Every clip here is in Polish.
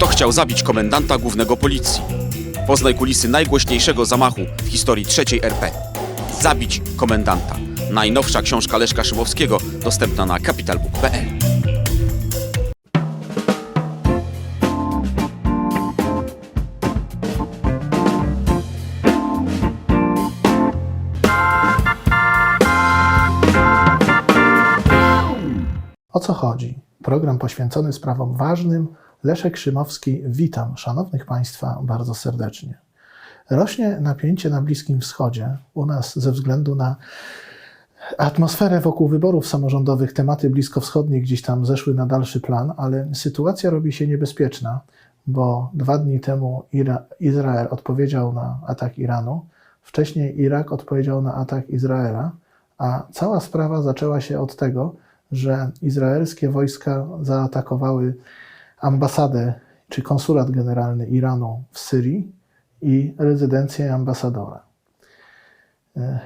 Kto chciał zabić komendanta głównego policji? Poznaj kulisy najgłośniejszego zamachu w historii III RP. Zabić komendanta. Najnowsza książka Leszka Szymowskiego dostępna na capitalbook.pl. O co chodzi? Program poświęcony sprawom ważnym. Leszek Szymowski, witam szanownych Państwa bardzo serdecznie. Rośnie napięcie na Bliskim Wschodzie. U nas ze względu na atmosferę wokół wyborów samorządowych, tematy bliskowschodnie gdzieś tam zeszły na dalszy plan, ale sytuacja robi się niebezpieczna, bo dwa dni temu Ira- Izrael odpowiedział na atak Iranu, wcześniej Irak odpowiedział na atak Izraela, a cała sprawa zaczęła się od tego, że izraelskie wojska zaatakowały ambasadę czy konsulat generalny Iranu w Syrii i rezydencję ambasadora. E,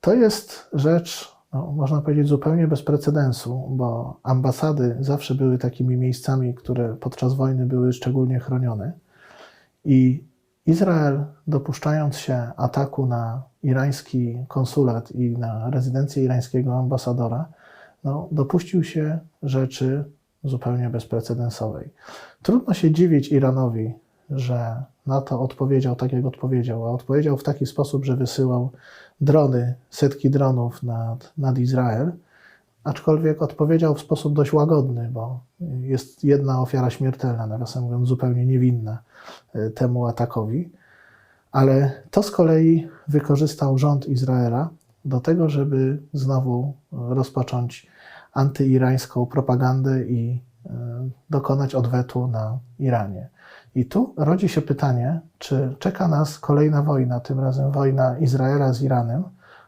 To jest rzecz, no, można powiedzieć, zupełnie bez precedensu, bo ambasady zawsze były takimi miejscami, które podczas wojny były szczególnie chronione. I Izrael, dopuszczając się ataku na irański konsulat i na rezydencję irańskiego ambasadora, no, dopuścił się rzeczy zupełnie bezprecedensowej. Trudno się dziwić Iranowi, że na to odpowiedział tak, jak odpowiedział, a odpowiedział w taki sposób, że wysyłał drony, setki dronów nad, nad Izrael, aczkolwiek odpowiedział w sposób dość łagodny, bo jest jedna ofiara śmiertelna, nawiasem mówiąc, zupełnie niewinna e, temu atakowi. Ale to z kolei wykorzystał rząd Izraela do tego, żeby znowu rozpocząć antyirańską propagandę i e, dokonać odwetu na Iranie. I tu rodzi się pytanie, czy czeka nas kolejna wojna, tym razem wojna Izraela z Iranem,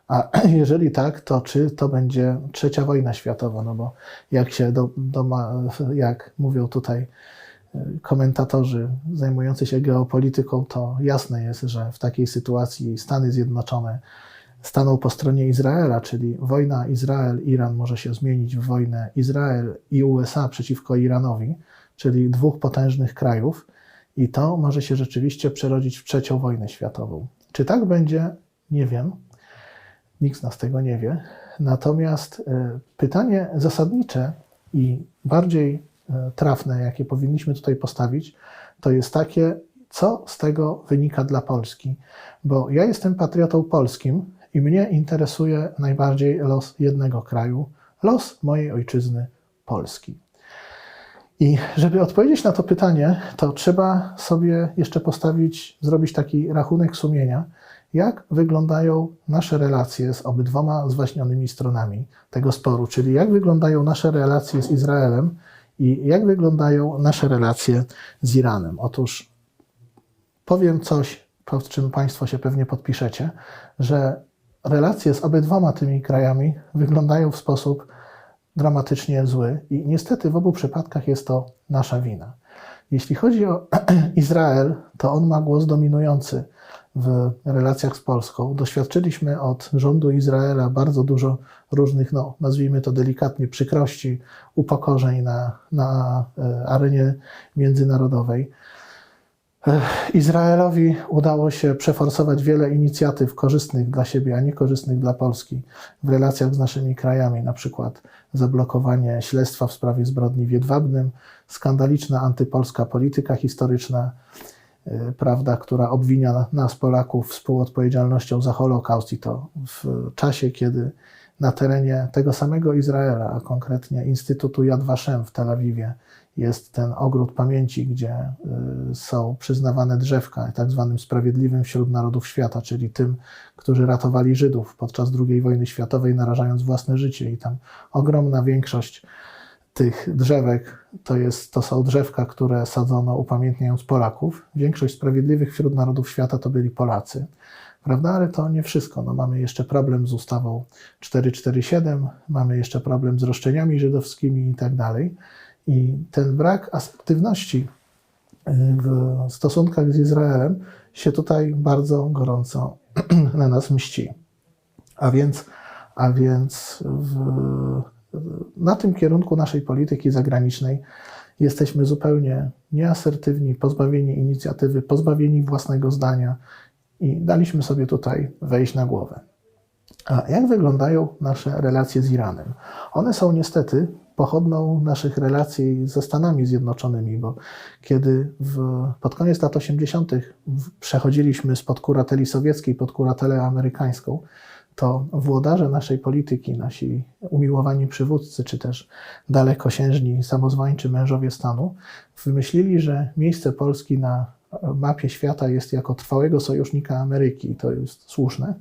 a jeżeli tak, to czy to będzie trzecia wojna światowa? No bo jak się do, doma, jak mówią tutaj e, komentatorzy zajmujący się geopolityką, to jasne jest, że w takiej sytuacji Stany Zjednoczone staną po stronie Izraela, czyli wojna Izrael-Iran może się zmienić w wojnę Izrael i USA przeciwko Iranowi, czyli dwóch potężnych krajów, i to może się rzeczywiście przerodzić w trzecią wojnę światową. Czy tak będzie? Nie wiem. Nikt z nas tego nie wie. Natomiast e, pytanie zasadnicze i bardziej e, trafne, jakie powinniśmy tutaj postawić, to jest takie, co z tego wynika dla Polski. Bo ja jestem patriotą polskim i mnie interesuje najbardziej los jednego kraju, los mojej ojczyzny Polski. I żeby odpowiedzieć na to pytanie, to trzeba sobie jeszcze postawić, zrobić taki rachunek sumienia, jak wyglądają nasze relacje z obydwoma zwaśnionymi stronami tego sporu, czyli jak wyglądają nasze relacje z Izraelem i jak wyglądają nasze relacje z Iranem. Otóż powiem coś, pod czym Państwo się pewnie podpiszecie, że relacje z obydwoma tymi krajami wyglądają w sposób dramatycznie zły i niestety w obu przypadkach jest to nasza wina. Jeśli chodzi o Izrael, to on ma głos dominujący w relacjach z Polską. Doświadczyliśmy od rządu Izraela bardzo dużo różnych, no, nazwijmy to delikatnie, przykrości, upokorzeń na, na e, arenie międzynarodowej. Izraelowi udało się przeforsować wiele inicjatyw korzystnych dla siebie, a niekorzystnych dla Polski w relacjach z naszymi krajami, na przykład zablokowanie śledztwa w sprawie zbrodni w Jedwabnym, skandaliczna antypolska polityka historyczna, yy, prawda, która obwinia nas, Polaków, współodpowiedzialnością za Holokaust i to w czasie, kiedy na terenie tego samego Izraela, a konkretnie Instytutu Yad Vashem w Tel Awiwie, jest ten ogród pamięci, gdzie y, są przyznawane drzewka tak zwanym sprawiedliwym wśród narodów świata, czyli tym, którzy ratowali Żydów podczas II wojny światowej, narażając własne życie. I tam ogromna większość tych drzewek to, jest, to są drzewka, które sadzono upamiętniając Polaków. Większość sprawiedliwych wśród narodów świata to byli Polacy. Prawda? Ale to nie wszystko. No, mamy jeszcze problem z ustawą 447, mamy jeszcze problem z roszczeniami żydowskimi i tak dalej. I ten brak asertywności y, w stosunkach z Izraelem się tutaj bardzo gorąco na nas mści. A więc, a więc w, na tym kierunku naszej polityki zagranicznej jesteśmy zupełnie nieasertywni, pozbawieni inicjatywy, pozbawieni własnego zdania i daliśmy sobie tutaj wejść na głowę. A jak wyglądają nasze relacje z Iranem? One są niestety pochodną naszych relacji ze Stanami Zjednoczonymi, bo kiedy w, pod koniec lat 80. w- przechodziliśmy spod kurateli sowieckiej pod kuratelę amerykańską, to włodarze naszej polityki, nasi umiłowani przywódcy, czy też dalekosiężni samozwańczy mężowie stanu, wymyślili, że miejsce Polski na mapie świata jest jako trwałego sojusznika Ameryki to jest słuszne.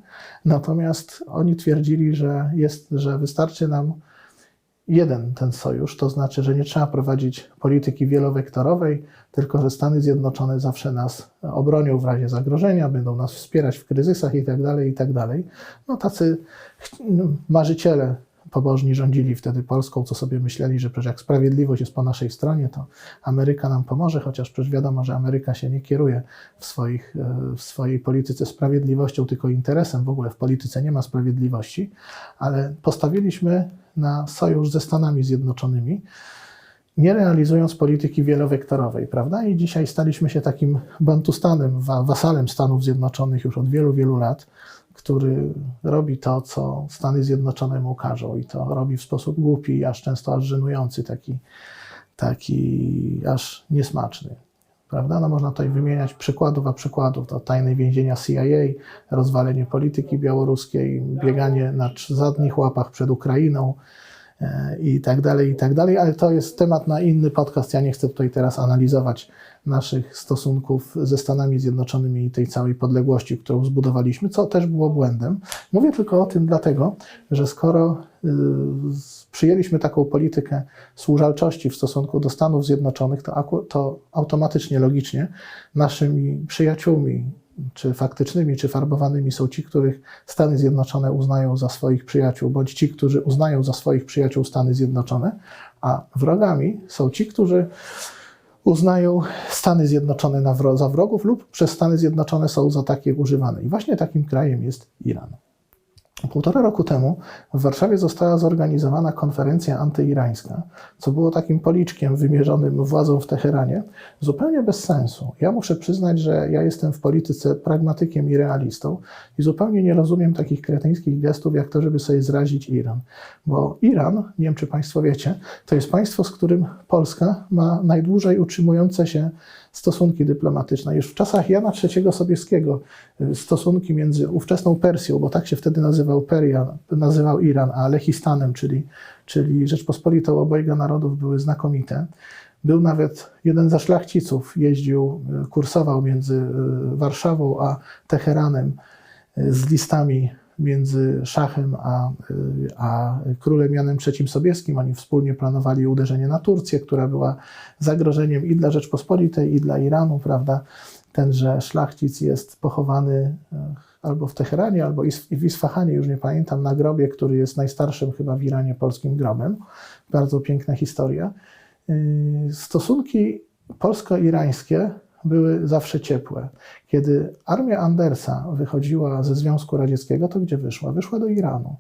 Natomiast oni twierdzili, że, jest, że wystarczy nam jeden ten sojusz, to znaczy, że nie trzeba prowadzić polityki wielowektorowej, tylko że Stany Zjednoczone zawsze nas obronią w razie zagrożenia, będą nas wspierać w kryzysach itd. itd. No tacy no, marzyciele pobożni rządzili wtedy Polską, co sobie myśleli, że przecież jak sprawiedliwość jest po naszej stronie, to Ameryka nam pomoże, chociaż przecież wiadomo, że Ameryka się nie kieruje w, swoich, e, w swojej polityce sprawiedliwością, tylko interesem. W ogóle w polityce nie ma sprawiedliwości, ale postawiliśmy na sojusz ze Stanami Zjednoczonymi, nie realizując polityki wielowektorowej, prawda? I dzisiaj staliśmy się takim bantustanem, wa- wasalem Stanów Zjednoczonych już od wielu, wielu lat, który robi to, co Stany Zjednoczone mu każą i to robi w sposób głupi, aż często aż żenujący, taki, taki aż niesmaczny. Prawda? No można tutaj wymieniać przykładów, a przykładów. To tajne więzienia CIA, rozwalenie polityki białoruskiej, bieganie na zadnich łapach przed Ukrainą i tak dalej, i tak dalej, ale to jest temat na inny podcast. Ja nie chcę tutaj teraz analizować naszych stosunków ze Stanami Zjednoczonymi i tej całej podległości, którą zbudowaliśmy, co też było błędem. Mówię tylko o tym dlatego, że skoro y, przyjęliśmy taką politykę służalczości w stosunku do Stanów Zjednoczonych, to, to automatycznie, logicznie naszymi przyjaciółmi, czy faktycznymi, czy farbowanymi są ci, których Stany Zjednoczone uznają za swoich przyjaciół, bądź ci, którzy uznają za swoich przyjaciół Stany Zjednoczone, a wrogami są ci, którzy uznają Stany Zjednoczone za wrogów lub przez Stany Zjednoczone są za takie używane. I właśnie takim krajem jest Iran. Półtora roku temu w Warszawie została zorganizowana konferencja antyirańska, co było takim policzkiem wymierzonym władzą w Teheranie, zupełnie bez sensu. Ja muszę przyznać, że ja jestem w polityce pragmatykiem i realistą i zupełnie nie rozumiem takich kretyńskich gestów, jak to, żeby sobie zrazić Iran. Bo Iran, nie wiem czy Państwo wiecie, to jest państwo, z którym Polska ma najdłużej utrzymujące się stosunki dyplomatyczne. Już w czasach Jana III Sobieskiego y, stosunki między ówczesną Persją, bo tak się wtedy nazywał Perian, nazywał Iran, a Lechistanem, czyli, czyli Rzeczpospolitą obojga narodów, były znakomite. Był nawet jeden ze szlachciców, jeździł, y, kursował między y, Warszawą a Teheranem z listami między szachem a, a królem Janem III Sobieskim. Oni wspólnie planowali uderzenie na Turcję, która była zagrożeniem i dla Rzeczpospolitej, i dla Iranu, prawda? Tenże szlachcic jest pochowany e, albo w Teheranie, albo w Isfahanie, już nie pamiętam, na grobie, który jest najstarszym chyba w Iranie polskim grobem. Bardzo piękna historia. Yy, Stosunki polsko-irańskie były zawsze ciepłe. Kiedy armia Andersa wychodziła ze Związku Radzieckiego, to gdzie wyszła? Wyszła do Iranu.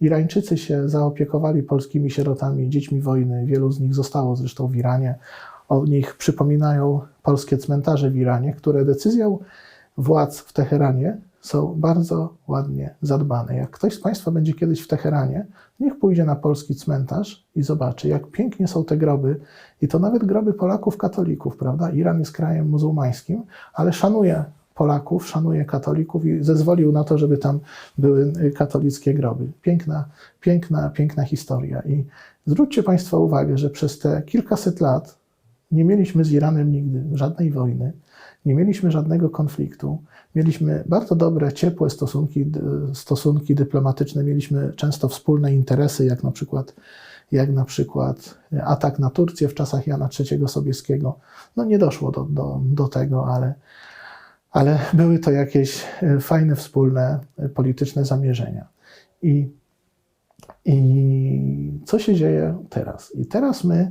Irańczycy się zaopiekowali polskimi sierotami, dziećmi wojny. Wielu z nich zostało zresztą w Iranie. O nich przypominają polskie cmentarze w Iranie, które decyzją władz w Teheranie są bardzo ładnie zadbane. Jak ktoś z Państwa będzie kiedyś w Teheranie, niech pójdzie na polski cmentarz i zobaczy, jak pięknie są te groby. I to nawet groby Polaków katolików, prawda? Iran jest krajem muzułmańskim, ale szanuje Polaków, szanuje katolików i zezwolił na to, żeby tam były katolickie groby. Piękna, piękna, piękna historia. I zwróćcie Państwo uwagę, że przez te kilkaset lat nie mieliśmy z Iranem nigdy żadnej wojny, nie mieliśmy żadnego konfliktu. Mieliśmy bardzo dobre, ciepłe stosunki, stosunki dyplomatyczne, mieliśmy często wspólne interesy, jak na przykład, jak na przykład atak na Turcję w czasach Jana III Sobieskiego. No nie doszło do, do, do tego, ale, ale były to jakieś e, fajne, wspólne e, polityczne zamierzenia. I, I co się dzieje teraz? I teraz my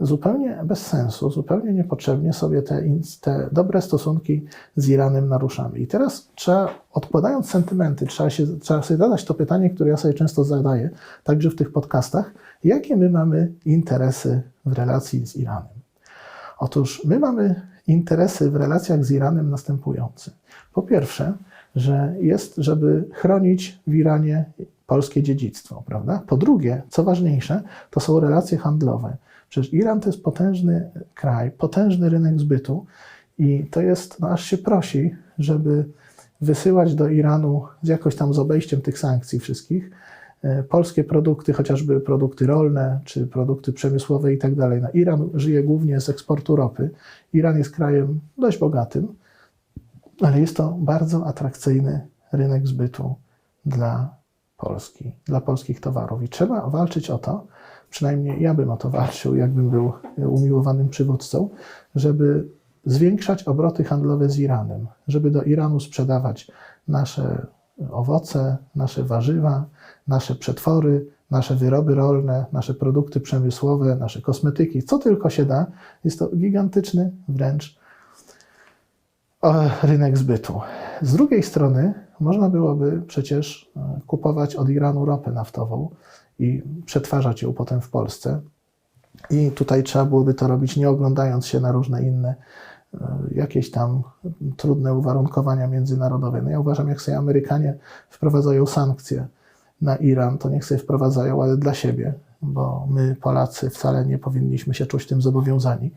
zupełnie bez sensu, zupełnie niepotrzebnie sobie te, te dobre stosunki z Iranem naruszamy. I teraz trzeba, odkładając sentymenty, trzeba, się, trzeba sobie zadać to pytanie, które ja sobie często zadaję, także w tych podcastach, jakie my mamy interesy w relacji z Iranem. Otóż my mamy interesy w relacjach z Iranem następujące. Po pierwsze, że jest, żeby chronić w Iranie polskie dziedzictwo, prawda? Po drugie, co ważniejsze, to są relacje handlowe. Przecież Iran to jest potężny kraj, potężny rynek zbytu i to jest, no aż się prosi, żeby wysyłać do Iranu z jakoś tam z obejściem tych sankcji wszystkich e, polskie produkty, chociażby produkty rolne czy produkty przemysłowe i tak dalej. No, Iran żyje głównie z eksportu ropy. Iran jest krajem dość bogatym, ale jest to bardzo atrakcyjny rynek zbytu dla Polski, dla polskich towarów. I trzeba walczyć o to, przynajmniej ja bym o to walczył, jakbym był umiłowanym przywódcą, żeby zwiększać obroty handlowe z Iranem, żeby do Iranu sprzedawać nasze owoce, nasze warzywa, nasze przetwory, nasze wyroby rolne, nasze produkty przemysłowe, nasze kosmetyki, co tylko się da. Jest to gigantyczny wręcz e, rynek zbytu. Z drugiej strony można byłoby przecież e, kupować od Iranu ropę naftową i przetwarzać ją potem w Polsce. I tutaj trzeba byłoby to robić nie oglądając się na różne inne e, jakieś tam trudne uwarunkowania międzynarodowe. No ja uważam, jak sobie Amerykanie wprowadzają sankcje na Iran, to niech sobie wprowadzają, ale dla siebie, bo my Polacy wcale nie powinniśmy się czuć tym zobowiązani.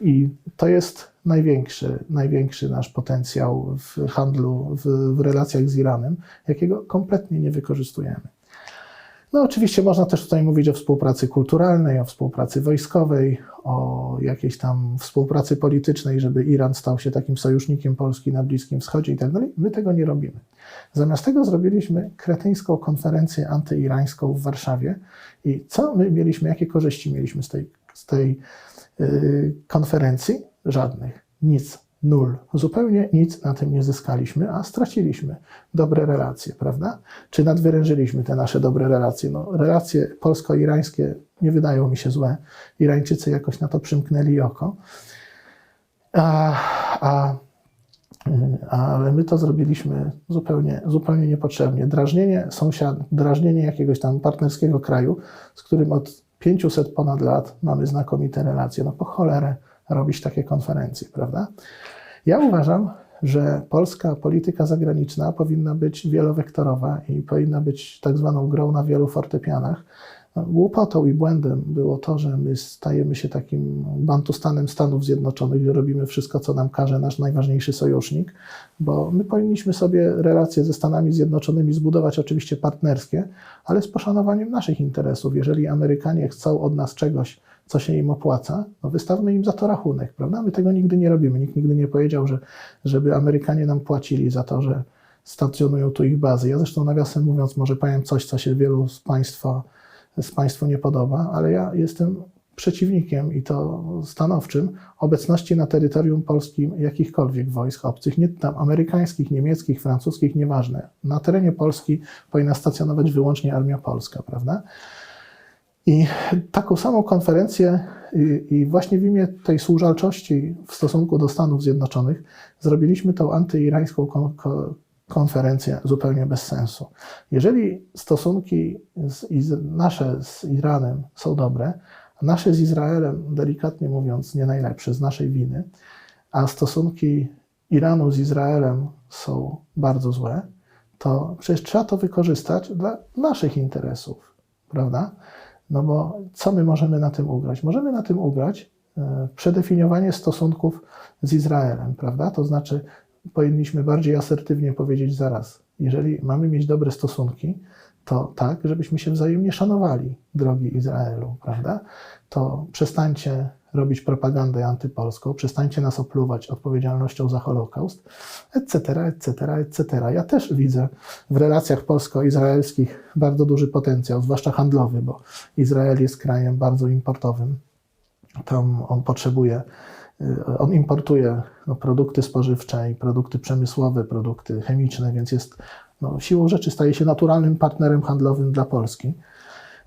I to jest największy, największy nasz potencjał w handlu, w, w relacjach z Iranem, jakiego kompletnie nie wykorzystujemy. No, oczywiście można też tutaj mówić o współpracy kulturalnej, o współpracy wojskowej, o jakiejś tam współpracy politycznej, żeby Iran stał się takim sojusznikiem Polski na Bliskim Wschodzie i tak dalej. My tego nie robimy. Zamiast tego zrobiliśmy kretyńską konferencję antyirańską w Warszawie. I co my mieliśmy, jakie korzyści mieliśmy z tej, z tej yy, konferencji? Żadnych. Nic. Nul. Zupełnie nic na tym nie zyskaliśmy, a straciliśmy dobre relacje, prawda? Czy nadwyrężyliśmy te nasze dobre relacje? No, relacje polsko-irańskie nie wydają mi się złe. Irańczycy jakoś na to przymknęli oko. A, a, ale my to zrobiliśmy zupełnie, zupełnie niepotrzebnie. Drażnienie sąsiad, drażnienie jakiegoś tam partnerskiego kraju, z którym od 500 ponad lat mamy znakomite relacje. No po cholerę robić takie konferencje, prawda? Ja uważam, że polska polityka zagraniczna powinna być wielowektorowa i powinna być tak zwaną grą na wielu fortepianach. Głupotą i błędem było to, że my stajemy się takim bantustanem Stanów Zjednoczonych, gdzie robimy wszystko, co nam każe nasz najważniejszy sojusznik, bo my powinniśmy sobie relacje ze Stanami Zjednoczonymi zbudować oczywiście partnerskie, ale z poszanowaniem naszych interesów. Jeżeli Amerykanie chcą od nas czegoś, co się im opłaca, no wystawmy im za to rachunek, prawda? My tego nigdy nie robimy. Nikt nigdy nie powiedział, że żeby Amerykanie nam płacili za to, że stacjonują tu ich bazy. Ja zresztą nawiasem mówiąc, może powiem coś, co się wielu z Państwa, z Państwu nie podoba, ale ja jestem przeciwnikiem i to stanowczym obecności na terytorium polskim jakichkolwiek wojsk obcych, nie tam amerykańskich, niemieckich, francuskich, nieważne. Na terenie Polski powinna stacjonować wyłącznie armia polska, prawda? I taką samą konferencję, i, i właśnie w imię tej służalczości w stosunku do Stanów Zjednoczonych, zrobiliśmy tą antyirańską kon, ko, konferencję zupełnie bez sensu. Jeżeli stosunki z, nasze z Iranem są dobre, nasze z Izraelem, delikatnie mówiąc, nie najlepsze z naszej winy, a stosunki Iranu z Izraelem są bardzo złe, to przecież trzeba to wykorzystać dla naszych interesów, prawda? No bo co my możemy na tym ugrać? Możemy na tym ugrać e, przedefiniowanie stosunków z Izraelem, prawda? To znaczy, powinniśmy bardziej asertywnie powiedzieć zaraz, jeżeli mamy mieć dobre stosunki, to tak, żebyśmy się wzajemnie szanowali, drogi Izraelu, prawda? To przestańcie robić propagandę antypolską, przestańcie nas opluwać odpowiedzialnością za Holokaust, etc., etc., etc. Ja też widzę w relacjach polsko-izraelskich bardzo duży potencjał, zwłaszcza handlowy, bo Izrael jest krajem bardzo importowym. Tam on potrzebuje, y, on importuje no, produkty spożywcze i produkty przemysłowe, produkty chemiczne, więc jest no, siłą rzeczy staje się naturalnym partnerem handlowym dla Polski.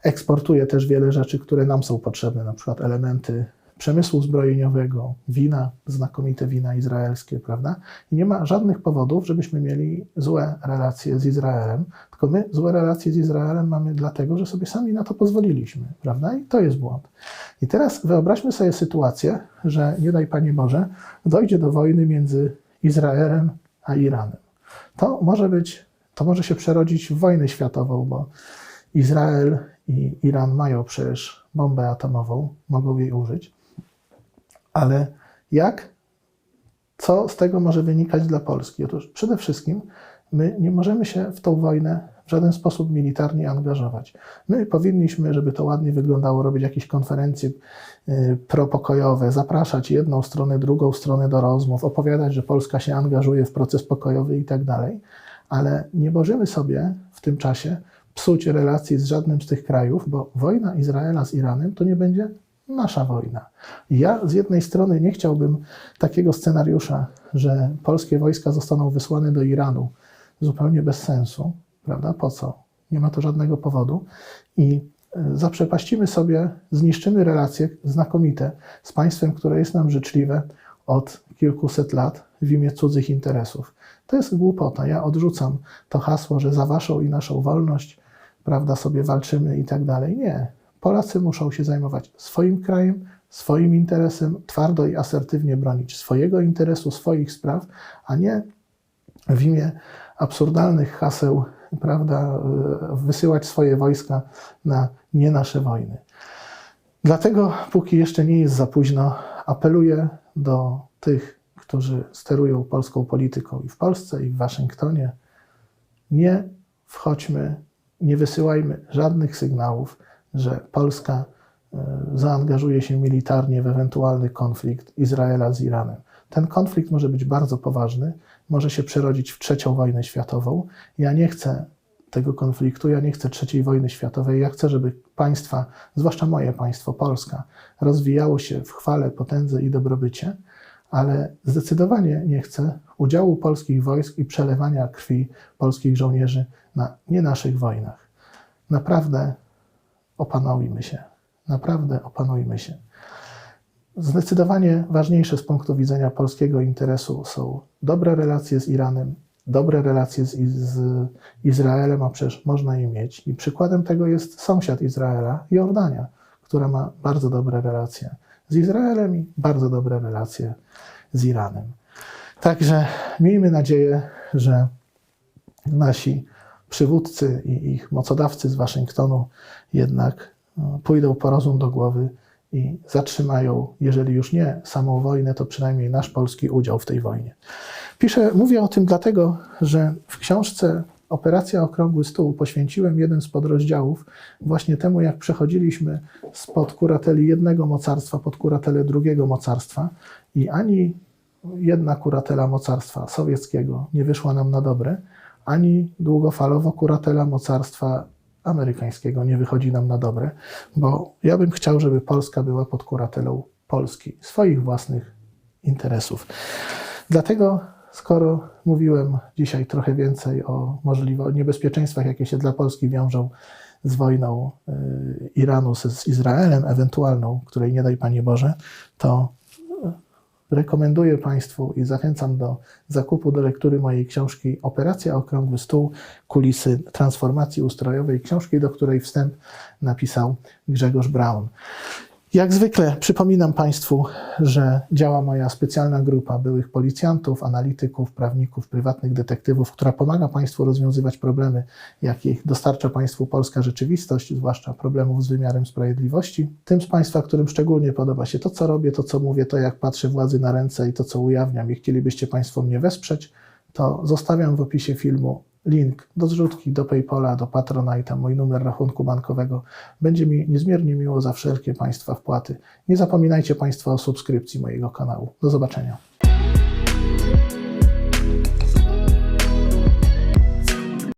Eksportuje też wiele rzeczy, które nam są potrzebne, na przykład elementy przemysłu zbrojeniowego, wina, znakomite wina izraelskie, prawda? I nie ma żadnych powodów, żebyśmy mieli złe relacje z Izraelem, tylko my złe relacje z Izraelem mamy dlatego, że sobie sami na to pozwoliliśmy, prawda? I to jest błąd. I teraz wyobraźmy sobie sytuację, że nie daj Panie Boże, dojdzie do wojny między Izraelem a Iranem. To może być, to może się przerodzić w wojnę światową, bo Izrael i Iran mają przecież bombę atomową, mogą jej użyć. Ale jak, co z tego może wynikać dla Polski? Otóż przede wszystkim my nie możemy się w tą wojnę w żaden sposób militarnie angażować. My powinniśmy, żeby to ładnie wyglądało, robić jakieś konferencje y, propokojowe, zapraszać jedną stronę, drugą stronę do rozmów, opowiadać, że Polska się angażuje w proces pokojowy i tak dalej, ale nie możemy sobie w tym czasie psuć relacji z żadnym z tych krajów, bo wojna Izraela z Iranem to nie będzie nasza wojna. Ja z jednej strony nie chciałbym takiego scenariusza, że polskie wojska zostaną wysłane do Iranu zupełnie bez sensu, prawda? Po co? Nie ma to żadnego powodu. I y, zaprzepaścimy sobie, zniszczymy relacje znakomite z państwem, które jest nam życzliwe od kilkuset lat w imię cudzych interesów. To jest głupota. Ja odrzucam to hasło, że za waszą i naszą wolność, prawda, sobie walczymy i tak dalej. Nie. Polacy muszą się zajmować swoim krajem, swoim interesem, twardo i asertywnie bronić swojego interesu, swoich spraw, a nie w imię absurdalnych haseł, prawda, y, wysyłać swoje wojska na nie nasze wojny. Dlatego, póki jeszcze nie jest za późno, apeluję do tych, którzy sterują polską polityką i w Polsce, i w Waszyngtonie, nie wchodźmy, nie wysyłajmy żadnych sygnałów, że Polska y, zaangażuje się militarnie w ewentualny konflikt Izraela z Iranem. Ten konflikt może być bardzo poważny, może się przerodzić w trzecią wojnę światową. Ja nie chcę tego konfliktu, ja nie chcę trzeciej wojny światowej. Ja chcę, żeby państwa, zwłaszcza moje państwo, Polska, rozwijało się w chwale, potędze i dobrobycie, ale zdecydowanie nie chcę udziału polskich wojsk i przelewania krwi polskich żołnierzy na nie naszych wojnach. Naprawdę opanujmy się. Naprawdę opanujmy się. Zdecydowanie ważniejsze z punktu widzenia polskiego interesu są dobre relacje z Iranem, dobre relacje z, z Izraelem, a przecież można je mieć. I przykładem tego jest sąsiad Izraela, Jordania, która ma bardzo dobre relacje z Izraelem i bardzo dobre relacje z Iranem. Także miejmy nadzieję, że nasi przywódcy i ich mocodawcy z Waszyngtonu jednak no, pójdą po rozum do głowy i zatrzymają, jeżeli już nie samą wojnę, to przynajmniej nasz polski udział w tej wojnie. Piszę, mówię o tym dlatego, że w książce Operacja Okrągły Stół poświęciłem jeden z podrozdziałów właśnie temu, jak przechodziliśmy spod kurateli jednego mocarstwa pod kuratelę drugiego mocarstwa i ani jedna kuratela mocarstwa sowieckiego nie wyszła nam na dobre, ani długofalowo kuratela mocarstwa amerykańskiego nie wychodzi nam na dobre, bo ja bym chciał, żeby Polska była pod kuratelą Polski, swoich własnych interesów. Dlatego, skoro mówiłem dzisiaj trochę więcej o możliwych niebezpieczeństwach, jakie się dla Polski wiążą z wojną y, Iranu z, Izraelem, ewentualną, której nie daj Panie Boże, to rekomenduję Państwu i zachęcam do zakupu, do lektury mojej książki Operacja Okrągły Stół, kulisy transformacji ustrojowej, książki, do której wstęp napisał Grzegorz Braun. Jak zwykle przypominam Państwu, że działa moja specjalna grupa byłych policjantów, analityków, prawników, prywatnych detektywów, która pomaga Państwu rozwiązywać problemy, jakich dostarcza Państwu polska rzeczywistość, zwłaszcza problemów z wymiarem sprawiedliwości. Tym z Państwa, którym szczególnie podoba się to, co robię, to, co mówię, to, jak patrzę władzy na ręce i to, co ujawniam, i chcielibyście Państwo mnie wesprzeć, to zostawiam w opisie filmu link do zrzutki, do PayPala, do Patronite'a, mój numer rachunku bankowego. Będzie mi niezmiernie miło za wszelkie Państwa wpłaty. Nie zapominajcie Państwo o subskrypcji mojego kanału. Do zobaczenia.